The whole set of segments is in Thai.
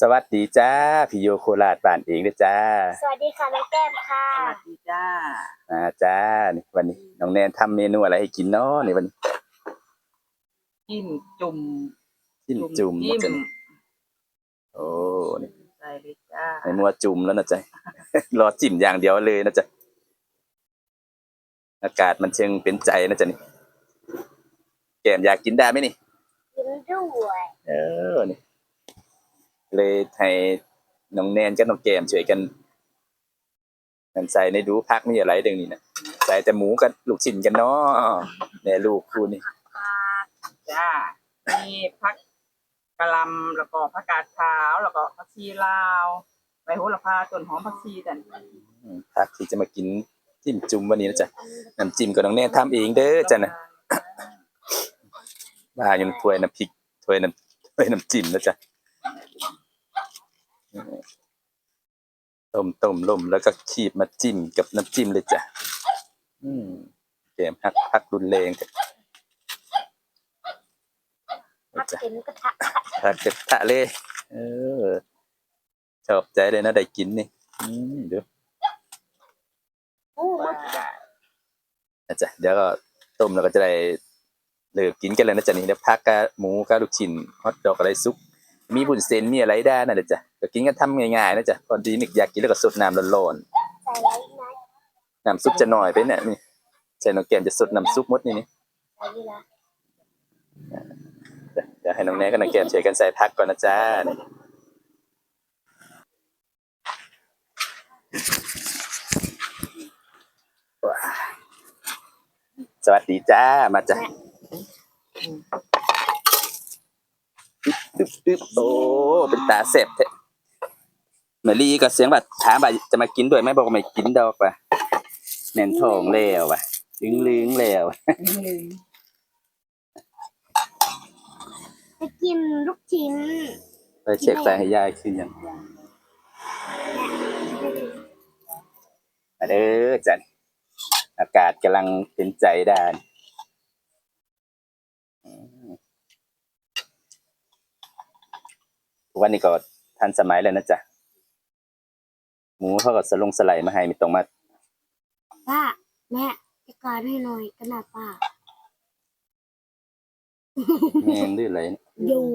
สวัสดีจ้าพี่โยโคราชบ้านเองเด้อจ้า สวัสดีค่ะน้องแก้มค่ะ สวัสดีจ้าอ่าจ้านี่วันนี้น้องแนนทำเมนูอะไรให้กินเนาะนี่วันนี้จิ้มจุ่มจิ้มจุ่มจิ้มจ้ะนี่โอ้นี่ใส่เลยจ้าในมัวจุ่มแล้วนะจ๊ะรอจิ้มอย่างเดียวเลยนะจ๊ะอากาศมันเชิงเป็นใจนะจ๊ะนี่แก้มอยากกินได้ไหมนี่กินด้วยเออนี่ เลยให้น้องแนนกับน้องแก้มช่วยกันกันใส่ในดูพักมีอะไรเดึงนี่นะใส่แต่หมูกับลูกชิ้นกันเนาะแน่ลูกคู่นี่จ้ามีผักกะหล่ำแล้วก็ผักกาดขาวแล้วก็ผักชีลาวใบโหระพาต้นหอมผักชีกันอืมพักที่จะมากินจิ้มจุ่มวันนี้นะจ๊ะน้ำจิ้มกับน้องแนนทำเองเด้อจ้ะนะมาอยู่ในถ้วยน้ำพริกถ้วยน้ำถ้วยน้ำจิ้มนะจ๊ะ ต้มต้มล่มแล้วก็ขีบมาจิ้มกับน้ำจิ้มเลยจ้ะ อืมเกมฮักฮักรุนแรงจ้ะพักจ้ะกินกระทะฮักเจ็บทะเลย เออ ชอบใจเลยนะได้กินนี่ อืมเดี๋ยวอู้มะนะจ๊ะเดี๋ยวก็ต้มแล้วก็จะได้เลิกกินกันเลยนะจ๊ะนี่เดี๋ยวพักกับหมูกับลูกชิ้นฮอทดอกอะไรซุป มีบุญเซนมีอะไรได้นั่นแหละจ๊ะก็กินกันทำง่ายๆนะจ๊ะพอดีนึกอยากกินแล้วก็สดน้ำร้อนใส่ไรนะๆน้ำซุปจะหน่อยไปเนี่ยนี่ใช่น้องแก้มจะสดน้ำซุปหมดนี่นี่ใส่นี่ละจ้ะเดี๋ยวให้น้องแนนกับน้องแก้มช่วยกันใส่พักก่อนนะจ๊ะนี่ว้าวสวัสดีจ้ามาจ้ะ ตึ๊บตึ๊บโอ้เป็นตาเสพแท้เมลี่ก็เสียงแบบถามว่าจะมากินด้วยไหมบอกว่าไม่กินดอกว่ะแน่นท้องแล้วว่ะลึงลึงแล้วจะกินลูกชิ้นไปเช็คใส่ให้ยายคือยังมาเด้อจันอากาศกำลังเป็นใจได้อื วันนี้ก็ทันสมัยแล้วนะจ๊ะ หมูเขาก็สลงสไลด์มาให้ไม่ต้องมาป้าแม่จะกอดให้หน่อยกระนาป้าแมงหรืออะไรเนี่ยยุง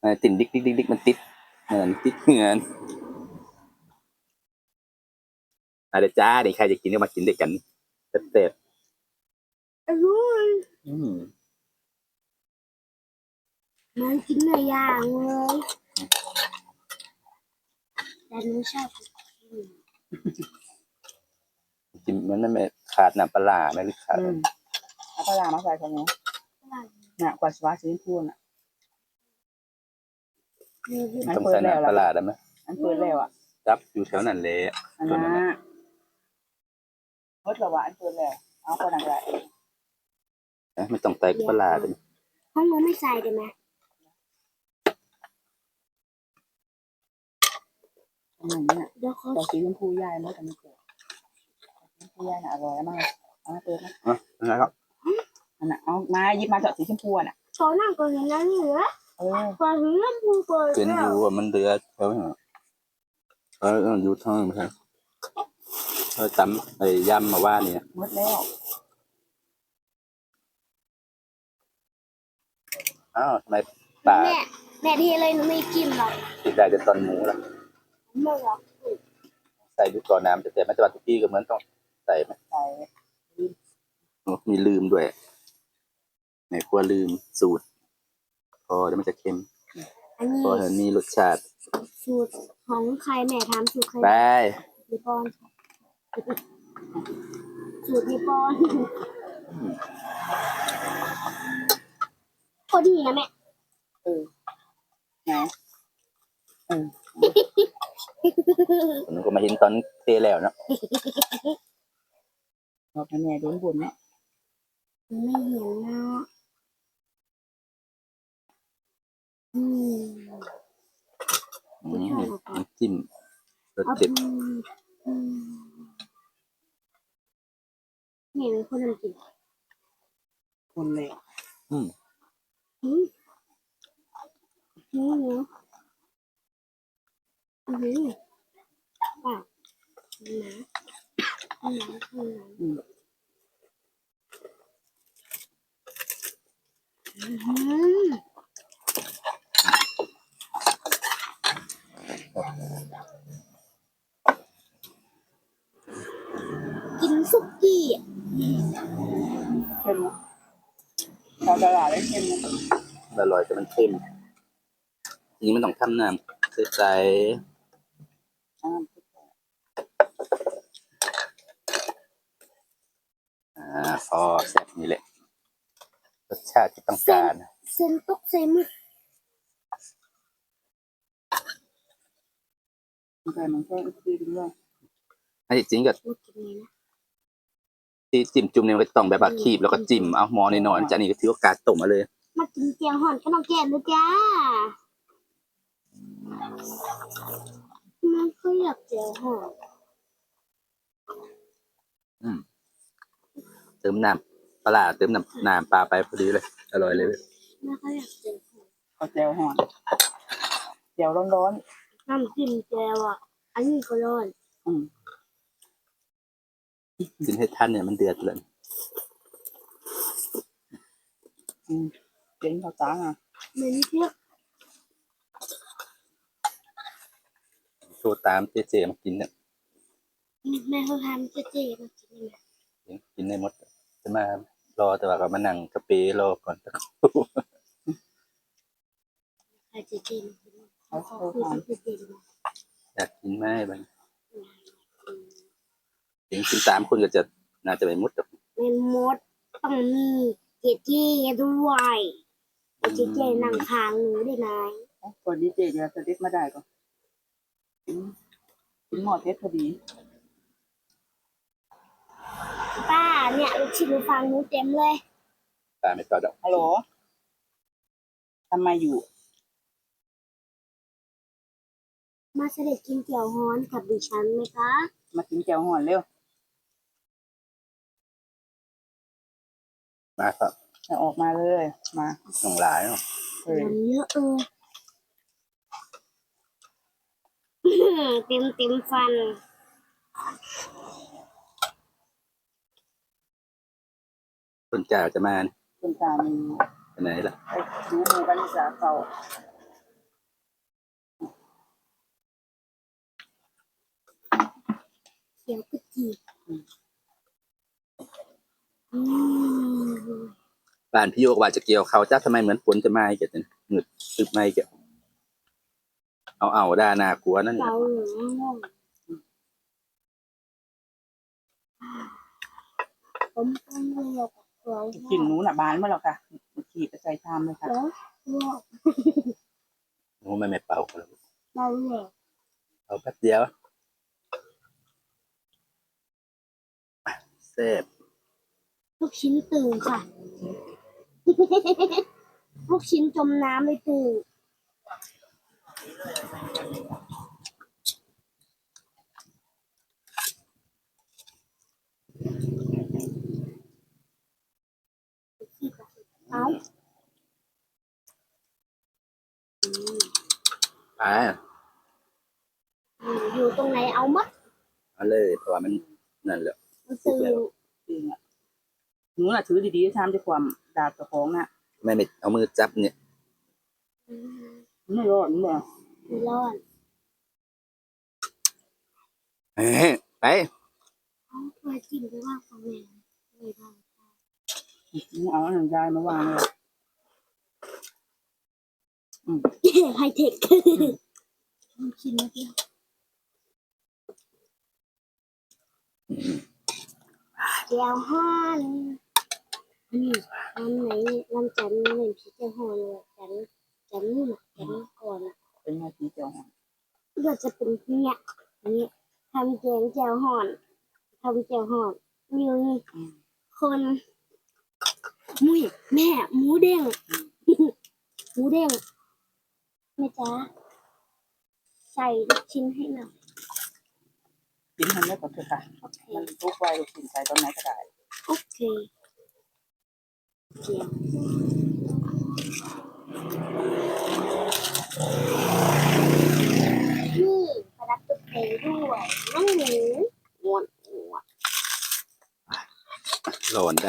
เออติ่นดิกดิกดิกดิกมันติดเงินติดเงินอะไรจ้าเดี๋ยวใครจะกินก็มากินด้วยกันเต็บอร่อยๆอืม มันกินหลายอย่างเลยแต่หนูชอบกินกินมันไม่ขาดน้ำปลาร้าไหมหรือขาดอืมเอาปลาร้ามาใส่ของหนูน่ะกว่าสวาสีชมพูน่ะนี่มันต้องเปิดใส่แล้วน้ำปลาล่ะร้าได้ไหมอันเปิดแล้วอะจับอยู่แถวนั้นเลยอันนั้นนะหมดแล้วว่ะอันเปิดแล้วเอาคนอะไรนะไม่ต้องใส่ปลาร้าได้ไหมห้องหนูไม่ใส่ได้ไหม อันนั้นน่ะเดี๋ยวเขาแต่สีชมพูยายไม่กันไม่เปิดสีชมพูยายน่ะอร่อยมากเอามาเปิดนะอะนะครับอันน่ะเอามาหยิบมาเจาะสีชมพูน่ะโชว์นั่งก่อนเห็นแล้วเหลือเออก่อนเห็นแล้วพูก่อนเป็นอยู่ว่ามันเดือดแถวนี้เอออยู่ท้องมันครับเออตำไอ้ยำมาว่าเนี่ยหมดแล้วอ้าวทำไมป่าแม่แม่เทเลยหนูไม่จิ้มหรอกติดได้จะตอนหมูล่ะ ไม่หรอกใส่ดูก่อนน้ำแต่แต่ไม่ตะวันทุกที่ก็เหมือนต้องใส่ไหมใส่โอ้มีลืมด้วยในครัวลืมสูตร พอเดี๋ยวมันจะเค็ม อันนี้พอเดี๋ยวมีรสชาติ สูตรของใครแม่ทำสูตรใครไปพี่ปอนสูตรพี่ปอนพอดีนะแม่เออไหนเออผมก็มาเห็นตอนเทแล้วเนาะบอกให้แม่โดนบ่นเนาะไม่เห็นเนาะอืมอืมนี่น้ำจิ้มรสเอาเด็ดอืมอืมนี่เป็นคนทำกินคนเลยอืมอืมอืม อือหือป่ะน้ำน้ำน้ำอืมอือหือกินสุกี้อะเค็มตอนตลาดได้เค็มอร่อยแต่มันเค็มทีนี้มันต้องทำน้ำใสอ่าๆ อ่าพอแซ่บนี่แหละรสชาติที่ต้องการเส้นตกใส่หมึกมันใส่มันแค่อีกทีเดียวอันที่จริงก็หมึกกินไงนะที่จิ้มจุ่มเนี่ยมันก็ต้องแบบว่าคีบแล้วก็จิ้มเอาหมอในนอนๆจากนี้ก็ถือโอกาสต้มมาเลย มากินเจียวห่อนก็น้องแก้มด้วยจ้า มันก็อยากเจียวห่อนเติมน้ำปลาร้าเติมน้ำน้ำปลาไปพอดีเลย อร่อยเลย มันก็อยากเจียวห่อนเอาแจวห่อนแจวร้อนน้ำจิ้มแจ่วอะ อันนี้ก็ร้อนๆอืมกินให้ท่านเนี่ยมันเดือดเลย อืมเจ๋งเขาตาอะ เหมือนเพื่อ โทรตามเจเจมากินเนี่ยแม่เขาทำเจ๊เจ๊มากินเลยกินได้หมด จะมารอแต่ว่าก็มานั่งกระเปรอก่อนใครเจ๊เจ๊มากินเขาเขาเขาคือทานเจ๊เจ๊มาอยากกินไหมบ้างถึงกินสามคนก็จะน่าจะไม่หมดหรอกเป็นมดต้องมีเจ๊เจ๊ด้วยเจ๊เจ๊นั่งทางหนูได้ไหมคนดีเจเดี๋ยวสลิปมาได้ก็ กินกินหมอเพชรพอดีป้าเนี่ยลูกชิ้นหนูฟังหนูเต็มเลย ตาไม่ต่อดอกฮัลโหลทำไมอยู่ มาเสด็จกินเจียวฮ้อนกับดิฉันไหมคะมากินแจวห่อนเร็วมาครับจะออกมาเลย มาต้องหลายเนาะเออ มันเยอะเออ เต็มเต็มฟัน คนจ่าจะมาเนี่ยคุณตามีไปไหนล่ะไปดูหมู่กันศึกษาเก่าเขียวกะจีอืม บ้านพี่โยกว่าจะเกี่ยวเขาจ้าทำไมเหมือนฝนจะมาอีกเนี่ยหงึดตึบไม่เกี่ยว เอาเอาด้านหน้ากลัวนั่นเกาเหลืองง่วงผมต้องเลือกเกากินหนูน่ะบานเมื่อหรอคะขีดไปใส่ชามเลยค่ะแล้วเลือกโอ้ไม่ไม่เป่าแล้วเราเลือกเอาแป๊บเดียวเซฟลูกชิ้นตื่นค่ะ ลูกชิ้นจมน้ำเลยตื่น เอาไปอยู่ตรงไหนเอามัดเอาเลยเพราะว่ามันนั่นแหละมันตื่นจริงอะหนูน่ะถือดีๆชามด้วยความดาบเจ้าของน่ะไม่ไม่เอามือจับเนี่ย ไม่รอดนี่แหละไม่ รอดเอ้ยไปเอาตัวจิ้มไปว่าฟังเลยไม่ได้หนูเอาหนังยายมาวางเลยไฮเทคลูกชิ้นเมื่อกี้เจียวฮ้อนนี่วันไหนวันจันทร์เห็นพี่เจียวฮ้อนเลยจันทร์จันทร์นู่นน่ะจันทร์ก่อนอะ เป็นไงสีเจียวหอม ก็ จะเป็นเนี่ยนี่ทำแกงแจ่วห่อนทำแจ่วห่อนมีคนมุ้ยแม่หมูเด้งหมูเด้งแม่จ๋าใส่ลูกชิ้นให้หน่อยกินทันได้ก่อนเถอะค่ะโอเคมันทุกไว้ลูกชิ้นใส่ตอนไหนก็ได้โอเคเจียว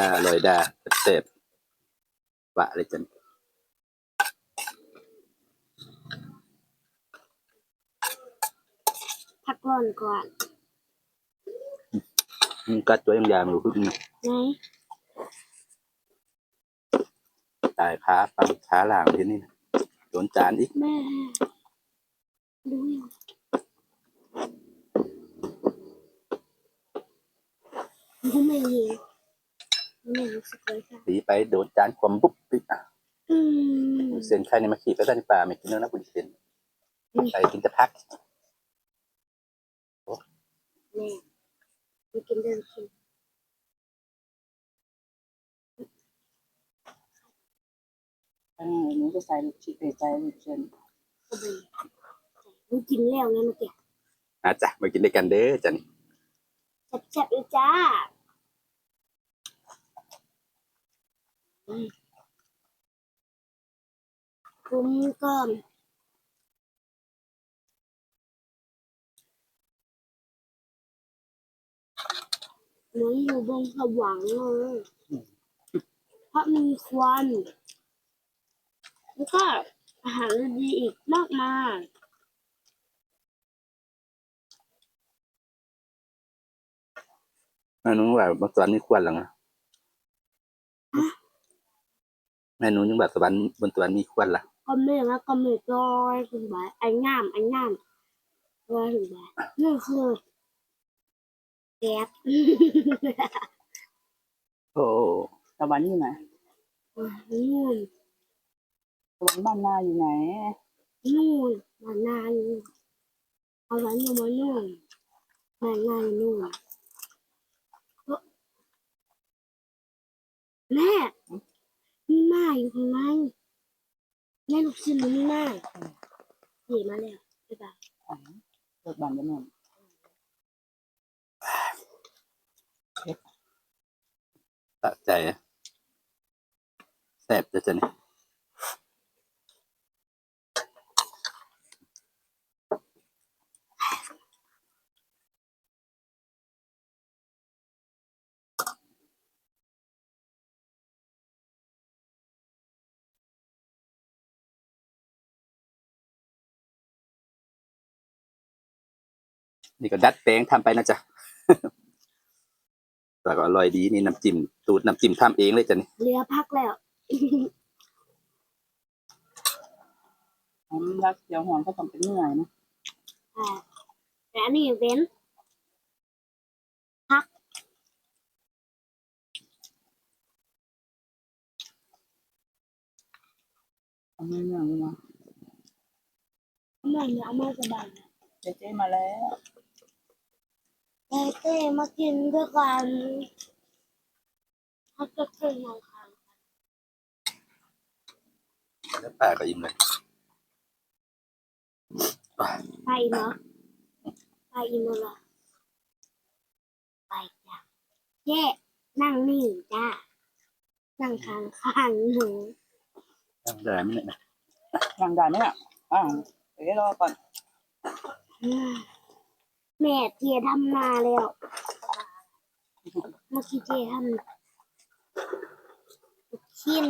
อ่าอร่อยด้าเต็บๆวะเลยจันพักก่อนก่อนมึงกัดตัวยังยาวอยู่พึ่งไหนตายขาปังขาล่างที่นี่นะโดนจานอีกแม่ดูอยู่มันไม่เห็น ไม่รู้สึกเลยค่ะตีไปโดนจานความปุ๊บปิดอะอืมเส้นไข่ในมาขีดไปได้ในป่าไม่กินเนื้อนะบุญเส้นไปกินแต่พักแม่ไม่กินเดินกินอันนี้หนูจะใส่ลูกชิ้นใส่ลูกชิ้นก็ไปมันกินแล้วไงเมื่อกี้อาจ้ะมากินด้วยกันเด้อจ้ะนี่แซ่บๆเลยจ้าอืม คุ้มก่อนเหมือนอยู่บนสวรรค์เลยเพราะมีควันแล้วก็อาหารดีอีกมากมายแม่นูว่าบางสวรรค์มีควันหรอนะ แม่หนูยังแบบสวรรค์บนสวรรค์มีควันล่ะก็ไม่ว่าก็ไม่ก็ถึงแบบไอ้งามไอ้งามว่าถึงแบบนี่คือแก๊สโอ้สวรรค์อยู่ไหนนู่นสวรรค์บ้านนาอยู่ไหนนู่นมานนานเอาไว้อยู่มานู่นมานนานนู่นเอ้อแม่ หน้าอยู่ข้างในแม่ลูกชิ้นมันมีหน้าหนีมาแล้วใช่ปะเปิดบ้านจะนอนตะใจแสบจะจะเนี่ นี่ก็ดัดแปลงทำไปนะจ๊ะแต่ก็อร่อยดีนี่น้ำจิ้มสูตรน้ำจิ้มทำเองเลยจ้ะนี่เรือพักแล้วผมรักเจียวหอนก็ต้องเป็นเหนื่อยนะอ่าแต่อันนี้เป็นทำเหนื่อยๆนะแม่เนี่ยเอามาสบายเจ๊เจ๊มาแล้ว เต้เต้มากินด้วยกันถ้าจะกินอะไรคะแล้วป้าก็อิ่มเลยไปเนาะไปอินโดละไปจ้ะเย่นั่งนี่จ้านั่งข้างข้างหนูได้ไหมเนี่ยยังได้ไหมอะอ้าวเดี๋ยวรอก่อน แม่เจทำนาแล้วเมื่อกี้เจทำชิ้น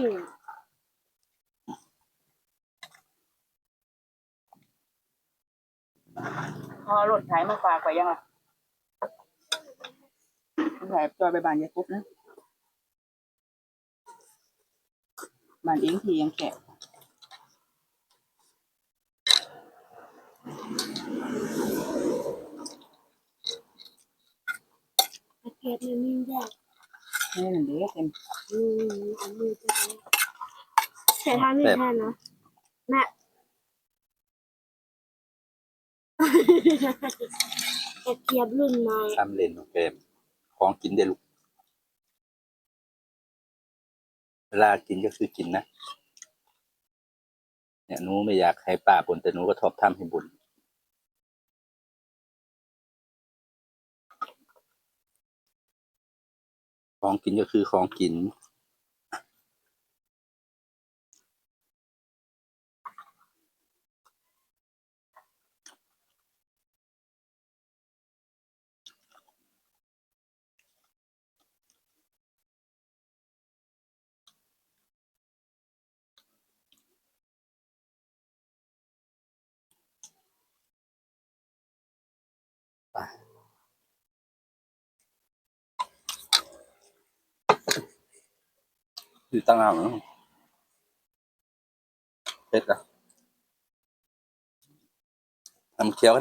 พอรถไถมาฝากไปยังอะรถไถจอยไปบานยายปุ๊บนะบานเองทียังแกะ เกียบมันมีแยกนี่หนึ่งเดียวเต็มอืมเอามือจะไปแต่ถ้าไม่ทันเนาะแม่ตะเกียบรุ่นใหม่ทำเล่นโอเคของกินได้ลูกเวลากินก็คือกินนะเนี่ยหนูไม่อยากให้ป้าบ่นแต่หนูก็ทอบทำให้บ่น ของกินก็คือของกิน คือตั้งเอาเผ็ดอะทำเคี้ยว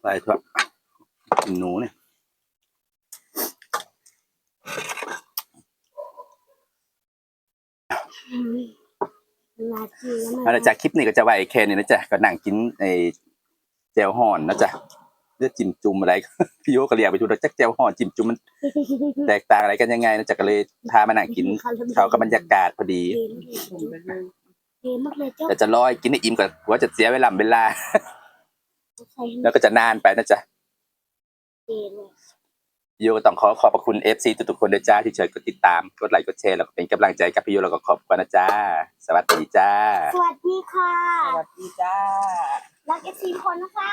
ใส่ถั่วกินหนูเนี่ยอืมลาจีแล้วมันเอาละจากคลิปนี้ก็จะไว้แค่นี้นะจ๊ะก็นั่งกินไอ้แจวห่อนนะจ๊ะเลือกจิ้มจุ่มอะไรพี่โยก็เรียกไปทุกจักแจวห่อนจิ้มจุ่มมัน แตกต่างอะไรกันยังไงนะจ๊ะก็เลยพามานั่งกินเขากับบรรยากาศพอดีเกมจุ่มไปเลยเกมมากเลยเจ้าแต่จะรอให้กินให้อิ่มก่อนว่าจะเสียเวลาเวลาใส่ แล้วก็จะนานไปนะจ๊ะโยก็ต้องขอขอบคุณเอฟซีทุกๆคนด้วยจ้าที่เชิญก็ติดตามกดไลค์กดแชร์แล้วก็เป็นกำลังใจกับพี่โยแล้วก็ขอบคุณนะจ้า สวัสดีจ้า สวัสดีค่ะ สวัสดีจ้า รักเอฟซีคนนะคะ